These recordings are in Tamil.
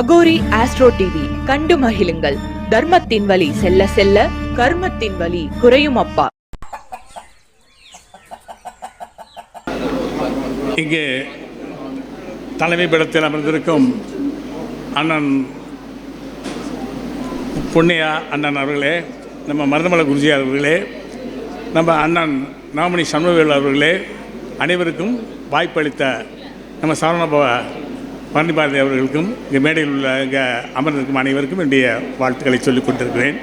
அகோரி ஆஸ்ட்ரோ டிவி கண்டு மகிழுங்கள். தர்மத்தின் வழி செல்ல செல்ல கர்மத்தின் வழி குறையும் அப்பா. இங்கே தலைமை பீடத்தில் அமர்ந்திருக்கும் அண்ணன் புண்ணியா அண்ணன் அவர்களே நம்ம மருதமலை குருஜி அவர்களே நம்ம அண்ணன் நாமணி சண்முகவேல் அவர்களே அனைவருக்கும் வாய்ப்பளித்த நம்ம சரவணபவ பழனி பாரதி அவர்களுக்கும் இங்கே மேடையில் உள்ள இங்கே அமர்ந்திருக்கும் அனைவருக்கும் என்னுடைய வாழ்த்துக்களை சொல்லிக் கொண்டிருக்கிறேன்.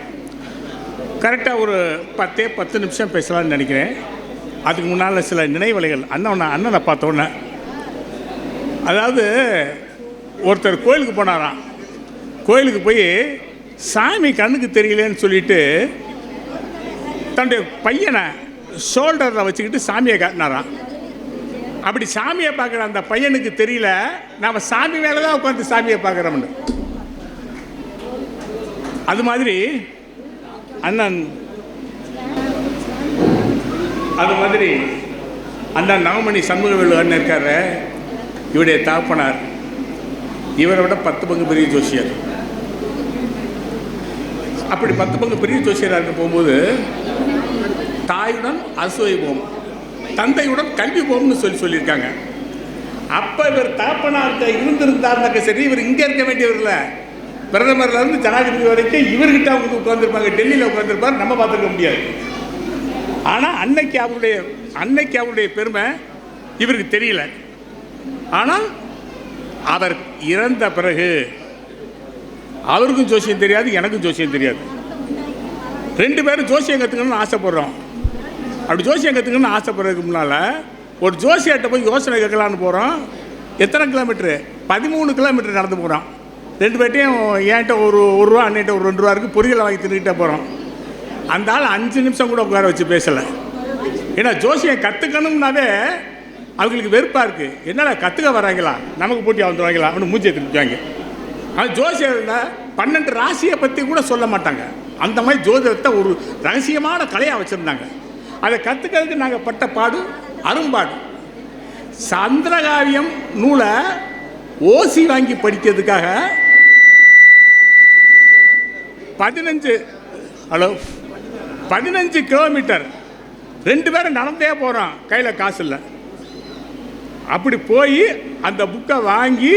கரெக்டாக ஒரு பத்தே பத்து நிமிஷம் பேசலாம்னு நினைக்கிறேன். அதுக்கு முன்னால் சில நினைவலைகள் அண்ணன் அண்ணனை பார்த்தோன்னே அதாவது ஒருத்தர் கோயிலுக்கு போனாராம். கோயிலுக்கு போய் சாமி கண்ணுக்கு தெரியலன்னு சொல்லிட்டு தன்னுடைய பையனை ஷோல்டரில் வச்சுக்கிட்டு சாமியை காட்டினாரான் அப்படி சாமியை பார்க்குற அந்த பையனுக்கு தெரியல நாம் சாமி மேலே தான் உட்காந்து சாமியை பார்க்குறோம்னு. அது மாதிரி அண்ணன் அது மாதிரி அண்ணன் நவமணி சண்முகவேலு அண்ணன் இருக்காரு. இவருடைய தாப்பனார் இவரை விட பத்து பங்கு பெரிய ஜோசியர். அப்படி பத்து பங்கு பெரிய ஜோசியராக இருக்க போகும்போது தாயுடன் அசுவை போகும். தந்தையுடன் கல்வி போம்னு சொல்லி சொல்லியிருக்காங்க. அப்போ இவர் தாப்பனார்கிட்ட இருந்திருந்தாருனாக்க சரி இவர் இங்கே இருக்க வேண்டியவர் இல்லை. பிரதமர்லேருந்து ஜனாதிபதி வரைக்கும் இவர்கிட்ட அவங்க உட்காந்துருப்பாங்க டெல்லியில் உட்காந்துருப்பார் நம்ம பார்த்துருக்க முடியாது. ஆனால் அன்னைக்கு அவருடைய அன்னைக்கு அவருடைய பெருமை இவருக்கு தெரியல. ஆனால் அவர் இறந்த பிறகு அவருக்கும் ஜோசியம் தெரியாது எனக்கும் ஜோசியம் தெரியாது. ரெண்டு பேரும் ஜோசியம் கற்றுக்கணும்னு ஆசைப்படுறோம். அப்படி ஜோசியம் கற்றுக்கணும்னு ஆசைப்படுறதுக்கு முன்னால் ஒரு ஜோசியர்கிட்ட போய் யோசனை கேட்கலான்னு போகிறோம் எத்தனை கிலோமீட்ரு பதிமூணு கிலோமீட்டர் நடந்து போகிறோம் ரெண்டு பேர்ட்டையும் என்கிட்ட ஒரு ஒரு ரூபா அன்னிட்ட ஒரு ரெண்டு ரூபா இருக்குது பொரியலை வாங்கி தின்னுக்கிட்டே போகிறோம் அந்த ஆள் அஞ்சு நிமிஷம் கூட உட்கார வச்சு பேசலை. ஏன்னா ஜோசியம் கற்றுக்கணும்னாவே அவங்களுக்கு வெறுப்பாக இருக்குது என்னடா கற்றுக்க வராங்களா? நமக்கு போட்டி வந்துடுவாங்களா அவனு மூச்சை திருப்பிவாங்க ஆனால் இருந்தால் பன்னெண்டு ராசியை பற்றி கூட சொல்ல மாட்டாங்க. அந்த மாதிரி ஜோதிடத்தை ஒரு ரகசியமான கலையாக வச்சுருந்தாங்க. அதை கற்றுக்கிறதுக்கு நாங்கள் பட்ட பாடு அரும்பாடு. சந்திரகாவியம் நூலை ஓசி வாங்கி படிக்கிறதுக்காக பதினஞ்சு ஹலோ பதினஞ்சு கிலோமீட்டர். ரெண்டு பேரும் நடந்தே போகிறோம் கையில் காசு இல்லை. அப்படி போய் அந்த புக்கை வாங்கி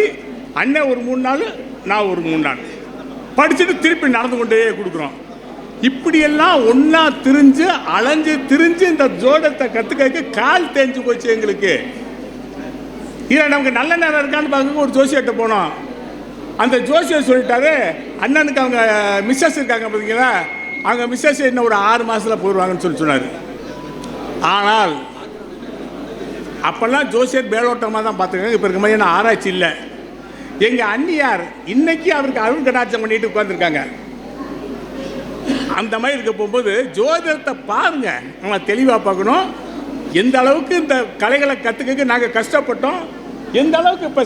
அண்ணன் ஒரு மூணு நாள் நான் ஒரு மூணு நாள். படிச்சுட்டு திருப்பி நடந்து கொண்டே கொடுக்குறோம். இப்படியெல்லாம் ஒன்றா திரிஞ்சு அலைஞ்சு திரிஞ்சு இந்த ஜோடத்தை கற்றுக்க கால் தேஞ்சு போச்சு எங்களுக்கு. இதில் நமக்கு நல்ல நேரம் இருக்கான்னு பார்க்க ஒரு ஜோசியர்கிட்ட போனோம். அந்த ஜோசியர் சொல்லிட்டாரு அண்ணனுக்கு அவங்க மிஸ்ஸஸ் இருக்காங்க பார்த்தீங்களா அவங்க மிஸ்ஸஸ் இன்னும் ஒரு ஆறு மாதத்தில் போயிடுவாங்கன்னு சொல்லி சொன்னார். ஆனால் அப்போல்லாம் ஜோசியர் மேலோட்டமாக தான் பார்த்துருக்காங்க. இப்போ இருக்க மாதிரி என்ன ஆராய்ச்சி இல்லை. எங்கள் அண்ணியார் இன்னைக்கு அவருக்கு அருள் கடாட்சம் பண்ணிட்டு உட்காந்துருக்காங்க அந்த மாதிரி இருக்க போகும்போது ஜோதிடத்தை பாருங்க. நம்ம தெளிவாக பார்க்கணும். எந்த அளவுக்கு இந்த கலைகளை கற்றுக்க நாங்கள் கஷ்டப்பட்டோம். எந்த அளவுக்கு இப்போ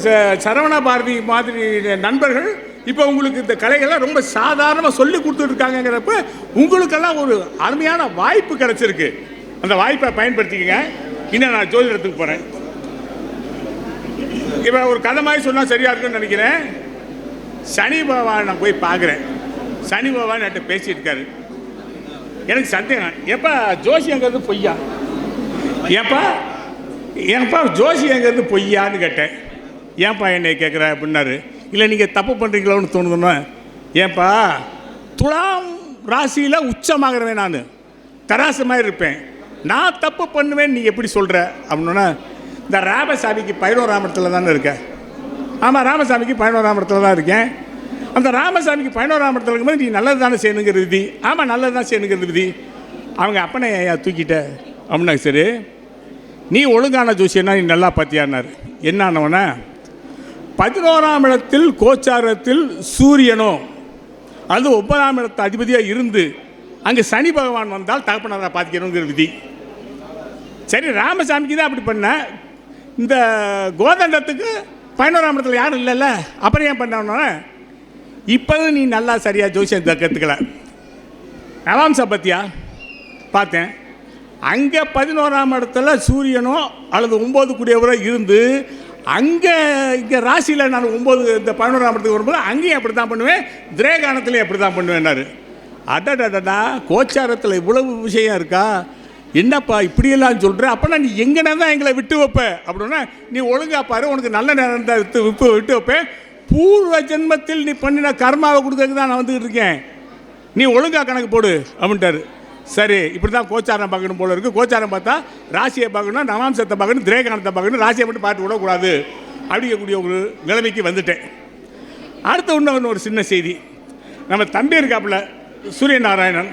சரவண பாரதி மாதிரி நண்பர்கள் இப்போ உங்களுக்கு இந்த கலைகளை ரொம்ப சாதாரணமாக சொல்லி கொடுத்துட்ருக்காங்கிறப்ப உங்களுக்கெல்லாம் ஒரு அருமையான வாய்ப்பு கிடைச்சிருக்கு. அந்த வாய்ப்பை பயன்படுத்திக்கங்க. இன்னும் நான் ஜோதிடத்துக்கு போகிறேன் இப்போ ஒரு கதை மாதிரி சொன்னால் சரியாக இருக்குன்னு நினைக்கிறேன். சனி பகவான் நான் போய் பார்க்குறேன். சனி பகவான் என்கிட்ட பேசியிருக்காரு. எனக்கு சந்தேகம். எப்பா ஜோசியங்கிறது பொய்யா? ஏப்பா ஏன்ப்பா ஜோசியங்கிறது பொய்யான்னு கேட்டேன். ஏன்ப்பா என்னை கேட்குற அப்படின்னாரு. இல்லை நீங்கள் தப்பு பண்ணுறீங்களோன்னு தோணுதுன்னு ஏன்ப்பா துலாம் ராசியில் உச்சமாகிறவன் நான். தராசு மாதிரி இருப்பேன். நான் தப்பு பண்ணுவேன் நீ எப்படி சொல்கிற அப்படின்னா இந்த ராமசாமிக்கு பதினோராமத்தில் தானே இருக்க? ஆமாம் ராமசாமிக்கு பதினோராமத்தில் தான் இருக்கேன். அந்த ராமசாமிக்கு பதினோராமத்தில் இருக்கும்போது நீ நல்லது தானே செய்யணுங்கிற விதி. ஆமாம் நல்லது தான் செய்யணுங்கிறது விதி. அவங்க அப்பனை ஐயா தூக்கிட்ட? அப்படின்னா சரி நீ ஒழுங்கான ஜோசியன்னா நீ நல்லா பார்த்தியான்னாரு என்னானவனா? பதினோராம் இடத்தில் கோச்சாரத்தில் சூரியனோ அது ஒன்பதாம் இடத்து அதிபதியாக இருந்து அங்கே சனி பகவான் வந்தால் தகப்பனாரை பார்த்துக்கணுங்கிற விதி. சரி ராமசாமிக்கு தான் அப்படி பண்ண. இந்த கோதண்டத்துக்கு பதினோராம் இடத்துல யாரும் இல்லைல்ல அப்புறம் ஏன் பண்ணோன்னா இப்போதும் நீ நல்லா சரியாக ஜோசியம் கற்றுக்கல நவாம்சா பத்தியா? பார்த்தேன். அங்கே பதினோராம் இடத்துல சூரியனோ அல்லது ஒம்பது கூடியவரோ இருந்து அங்கே இங்கே ராசியில் நான் ஒம்பது இந்த பதினோராம் இடத்துக்கு வரும்போது அங்கேயும் அப்படி தான் பண்ணுவேன் திரேகானத்துலேயும் அப்படி தான் பண்ணுவேன்னாரு. அடடடடா கோச்சாரத்தில் இவ்வளவு விஷயம் இருக்கா? என்னப்பா இப்படியெல்லாம் சொல்கிற அப்போனா நீ எங்கனா தான் எங்களை விட்டு வைப்ப? அப்படின்னா நீ ஒழுங்கா பாரு உனக்கு நல்ல நேரம் தான் விட்டு விட்டு விட்டு வைப்பேன். பூர்வ ஜென்மத்தில் நீ பண்ணின கர்மாவை கொடுக்கறதுக்கு தான் நான் வந்துக்கிட்டு இருக்கேன். நீ ஒழுங்காக கணக்கு போடு அப்படின்ட்டாரு. சரி இப்படி தான் கோச்சாரம் பார்க்கணும் போல இருக்குது கோச்சாரம் பார்த்தா ராசியை பார்க்கணும் நவாம்சத்தை பார்க்கணும் திரேகானத்தை பார்க்கணும் ராசியை மட்டும் பார்த்து விடக்கூடாது அப்படிங்கக்கூடிய ஒரு நிலைமைக்கு வந்துட்டேன். அடுத்த ஒன்று ஒரு சின்ன செய்தி. நம்ம தம்பி இருக்காப்புல சூரியநாராயணன்.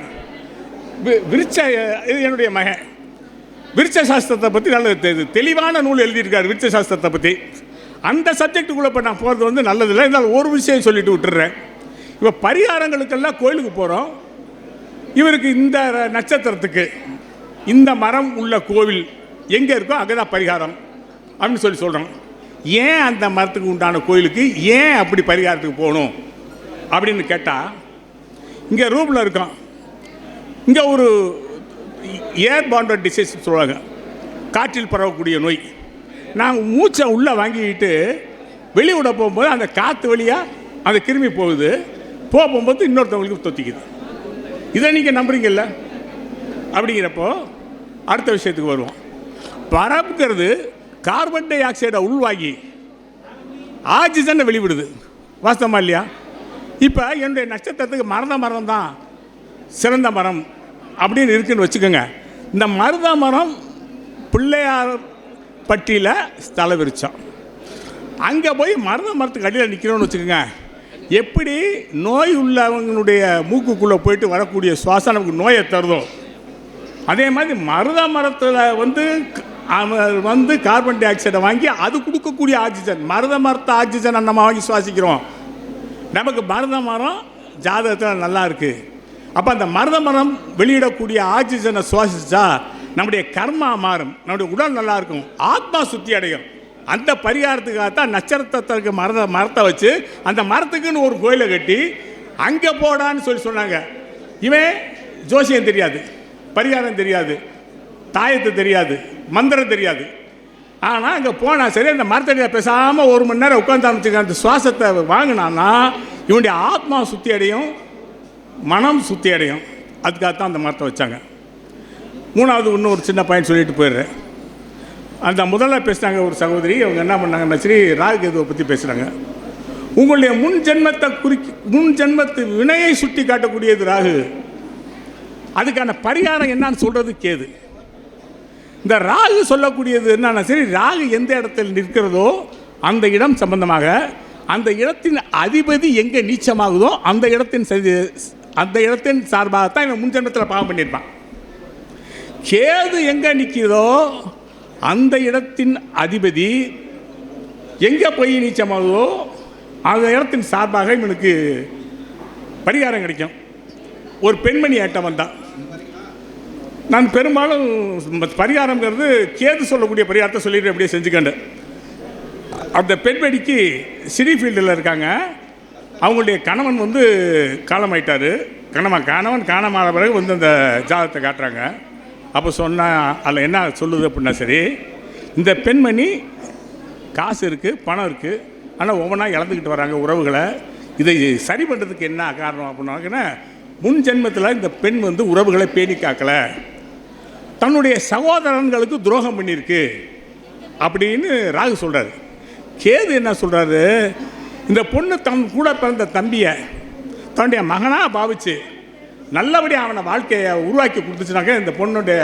வி- இது என்னுடைய மகன். விருச்ச சாஸ்திரத்தை பற்றி நல்ல தெளிவான நூல் எழுதியிருக்காரு விருச்ச சாஸ்திரத்தை பற்றி அந்த சப்ஜெக்ட்டுக்குள்ளே இப்போ நான் போகிறது வந்து நல்லதில்லை. இருந்தாலும் ஒரு விஷயம் சொல்லிட்டு விட்டுறேன். இப்போ பரிகாரங்களுக்கெல்லாம் கோயிலுக்கு போகிறோம் இவருக்கு இந்த நட்சத்திரத்துக்கு இந்த மரம் உள்ள கோவில் எங்கே இருக்கோ அங்கே தான் பரிகாரம் அப்படின்னு சொல்லி சொல்கிறோம் ஏன் அந்த மரத்துக்கு உண்டான கோயிலுக்கு ஏன் அப்படி பரிகாரத்துக்கு போகணும் அப்படின்னு கேட்டால் இங்கே ரூமில் இருக்கோம். இங்கே ஒரு ஏர் பாண்டட் டிசீஸ் சொல்லுவாங்க. காற்றில் பரவக்கூடிய நோய். நாங்கள் மூச்சை உள்ளே வாங்கிக்கிட்டு வெளியூட போகும்போது அந்த காற்று வழியாக அந்த கிருமி போகுது. போக போகும்போது இன்னொருத்தவங்களுக்கு தொத்திக்குது. இதை நீங்கள் நம்புறீங்கல்ல? அப்படிங்கிறப்போ அடுத்த விஷயத்துக்கு வருவோம். பரப்புங்கிறது கார்பன் டை ஆக்சைடை உள்வாங்கி ஆக்சிஜனை வெளிவிடுது. வாஸ்தவமா இல்லையா? இப்போ என்னுடைய நட்சத்திரத்துக்கு மறந்த மரம் தான் சிறந்த மரம் அப்படின்னு இருக்குன்னு வச்சுக்கோங்க. இந்த மருத மரம் பிள்ளையார் பட்டியில் தலை விரிச்சோம் அங்கே போய் மருத மரத்துக்கு அடியில் நிற்கிறோன்னு வச்சுக்கோங்க. எப்படி நோய் உள்ளவங்களுடைய மூக்குக்குள்ளே போயிட்டு வரக்கூடிய சுவாசம் நமக்கு நோயை தருதோ. அதே மாதிரி மருத மரத்தில் வந்து க- வந்து கார்பன் டை ஆக்சைடை வாங்கி அது கொடுக்கக்கூடிய ஆக்சிஜன் மருத மரத்தை ஆக்சிஜனை நம்ம வாங்கி சுவாசிக்கிறோம். நமக்கு மருத மரம் ஜாதகத்தில் நல்லா இருக்குது அப்போ அந்த மருத மரம் வெளியிடக்கூடிய ஆக்சிஜனை சுவாசிச்சா நம்முடைய கர்மா மாறும். நம்முடைய உடல் நல்லா இருக்கும். ஆத்மா சுத்தி அடையும். அந்த பரிகாரத்துக்காக தான் நட்சத்திரத்திற்கு மரத்தை மரத்தை வச்சு அந்த மரத்துக்குன்னு ஒரு கோயிலை கட்டி அங்கே போடான்னு சொல்லி சொன்னாங்க. இவன் ஜோசியம் தெரியாது. பரிகாரம் தெரியாது. தாயத்து தெரியாது. மந்திரம் தெரியாது. ஆனால் அங்கே போனால் சரி அந்த மரத்தடியில் பேசாமல் ஒரு மணி நேரம் உட்காந்து வச்சுக்க அந்த சுவாசத்தை வாங்கினான்னா இவனுடைய ஆத்மா சுத்தி அடையும் மனம் சுத்தி அடையும். அதுக்காகத்தான் அந்த மரத்தை வச்சாங்க. மூணாவது இன்னும் ஒரு சின்ன பையன் சொல்லிட்டு போயிடுறேன். அந்த முதல்ல பேசுனாங்க ஒரு சகோதரி அவங்க என்ன பண்ணாங்கன்னா சரி ராகு கேதுவை பற்றி பேசுகிறாங்க உங்களுடைய முன் ஜென்மத்தை குறிக்கி முன் ஜென்மத்து வினையை சுட்டி காட்டக்கூடியது ராகு. அதுக்கான பரிகாரம் என்னன்னு சொல்கிறது கேது. இந்த ராகு சொல்லக்கூடியது என்னன்னா சரி ராகு எந்த இடத்தில் நிற்கிறதோ அந்த இடம் சம்பந்தமாக அந்த இடத்தின் அதிபதி எங்கே நீச்சமாகுதோ அந்த இடத்தின் அந்த இடத்தின் சார்பாகத்தான் இவன் முன்ஜென்மத்தில் பாவம் பண்ணியிருப்பான். கேது எங்கே நிற்கிறதோ அந்த இடத்தின் அதிபதி எங்கே போய் நீச்சமாகுதோ அந்த இடத்தின் சார்பாக இவனுக்கு பரிகாரம் கிடைக்கும். ஒரு பெண்மணி ஆட்டம் வந்தான். நான் பெரும்பாலும் பரிகாரங்கிறது கேது சொல்லக்கூடிய பரிகாரத்தை சொல்லிட்டு அப்படியே செஞ்சுக்கண்டேன் அந்த பெண்மணிக்கு சினி ஃபீல்டில் இருக்காங்க. அவங்களுடைய கணவன் வந்து காலமாயிட்டார். கணவன் கணவன் காணமான பிறகு வந்து அந்த ஜாதகத்தை காட்டுறாங்க. அப்போ சொன்னால் அதில் என்ன சொல்லுது அப்படின்னா சரி இந்த பெண்மணி காசு இருக்குது பணம் இருக்குது ஆனால் ஒவ்வொன்றா இழந்துக்கிட்டு வராங்க உறவுகளை. இதை சரி பண்ணுறதுக்கு என்ன காரணம் அப்படின்னாங்கன்னா முன் ஜென்மத்தில் இந்த பெண் வந்து உறவுகளை பேணி காக்கலை. தன்னுடைய சகோதரன்களுக்கு துரோகம் பண்ணியிருக்கு அப்படின்னு ராகு சொல்கிறாரு கேது என்ன சொல்கிறாரு இந்த பொண்ணு தன் கூட பிறந்த தம்பியை தன்னுடைய மகனாக பாவிச்சு நல்லபடியாக அவனை வாழ்க்கையை உருவாக்கி கொடுத்துச்சுனாக்க இந்த பொண்ணுடைய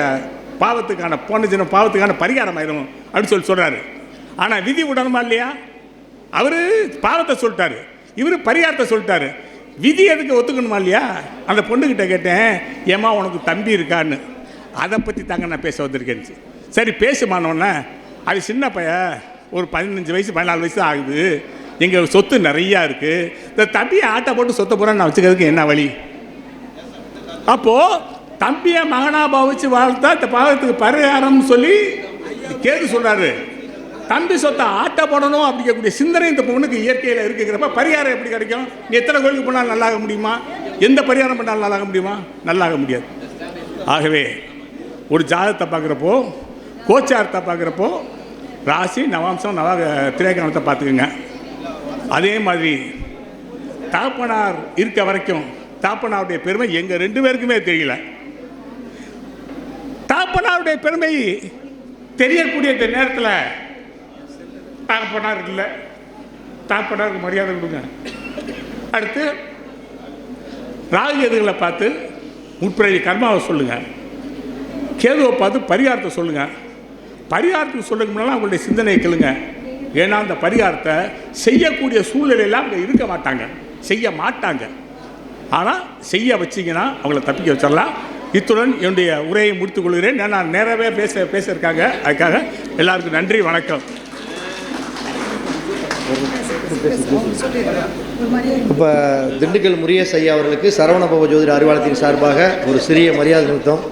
பாவத்துக்கான பொண்ணு சின்ன பாவத்துக்கான பரிகாரம் ஆயிரும் அப்படின்னு சொல்லி சொல்கிறாரு ஆனால் விதி உடனுமா இல்லையா? அவர் பாவத்தை சொல்லிட்டாரு. இவர் பரிகாரத்தை சொல்லிட்டாரு. விதி எதுக்கு ஒத்துக்கணுமா இல்லையா? அந்த பொண்ணுக்கிட்ட கேட்டேன் ஏமா உனக்கு தம்பி இருக்கான்னு. அதை பற்றி தாங்க நான் பேச வந்திருக்கேன். சரி பேசுமானோன்னே அது சின்ன பைய ஒரு பதினஞ்சு வயசு பதினாலு வயசு ஆகுது. எங்கள் சொத்து நிறையா இருக்குது இந்த தம்பியை ஆட்டை போட்டு சொத்தை பூரா நான் வச்சுக்கிறதுக்கு என்ன வழி? அப்போது தம்பியை மகனா பாவிச்சு வாழ்த்தா இந்த பாவத்துக்கு பரிகாரம்னு சொல்லி கேது சொல்கிறாரு தம்பி சொத்தை ஆட்ட போடணும் அப்படிங்கக்கூடிய சிந்தனை இந்த பொண்ணுக்கு இயற்கையில் இருக்குங்கிறப்ப பரிகாரம் எப்படி கிடைக்கும்? நீ எத்தனை கோயிலுக்கு போனாலும் நல்லாக முடியுமா? எந்த பரிகாரம் பண்ணாலும் நல்லாக முடியுமா? நல்லாக முடியாது. ஆகவே ஒரு ஜாதகத்தை பார்க்குறப்போ கோச்சாரத்தை பார்க்குறப்போ ராசி நவாம்சம் நவ திரைக்கணத்தை பார்த்துக்குங்க. அதே மாதிரி தாப்பனார் இருக்க வரைக்கும் தாப்பனாருடைய பெருமை எங்கள் ரெண்டு பேருக்குமே தெரியல. தாப்பனாருடைய பெருமை தெரியக்கூடிய இந்த நேரத்தில் தாப்பனார் இல்லை. தாப்பனாருக்கு மரியாதை கொடுங்க. அடுத்து ராகு எதுகளை பார்த்து முற்பிறவி கர்மாவை சொல்லுங்கள் கேதுவை பார்த்து பரிகாரத்தை சொல்லுங்கள் பரிகாரத்துக்கு சொல்லுங்க முன்னால அவங்களுடைய சிந்தனையை கேளுங்க. ஏன்னா அந்த பரிகாரத்தை செய்யக்கூடிய சூழ்நிலையெல்லாம் அவங்க இருக்க மாட்டாங்க. செய்ய மாட்டாங்க. ஆனால் செய்ய வச்சிங்கன்னா அவங்கள தப்பிக்க வச்சிடலாம். இத்துடன் என்னுடைய உரையை முடித்துக் கொள்கிறேன். நான் நேரவே பேச பேச இருக்காங்க அதுக்காக எல்லாருக்கும் நன்றி வணக்கம். இப்போ திண்டுக்கல் முருகேஷ் ஐயா அவர்களுக்கு சரவணபவ ஜோதிட அறிவாலயத்தின் சார்பாக ஒரு சிறிய மரியாதை நிறுத்தம்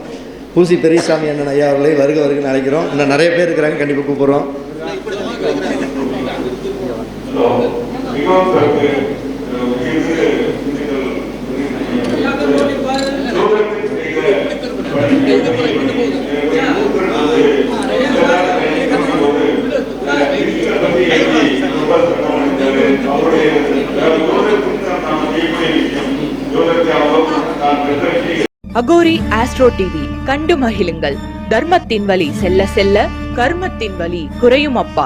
பூசி பெரியசாமி அண்ணன் ஐயா அவர்களை வருக வருகன்னு அழைக்கிறோம். இன்னும் நிறைய பேர் இருக்கிறாங்க கண்டிப்பாக கூப்பிடுறோம். அகோரி ஆஸ்ட்ரோ டிவி கண்டு மகிழுங்கள். தர்மத்தின் வழி செல்ல செல்ல கர்மத்தின் வழி குறையும் அப்பா.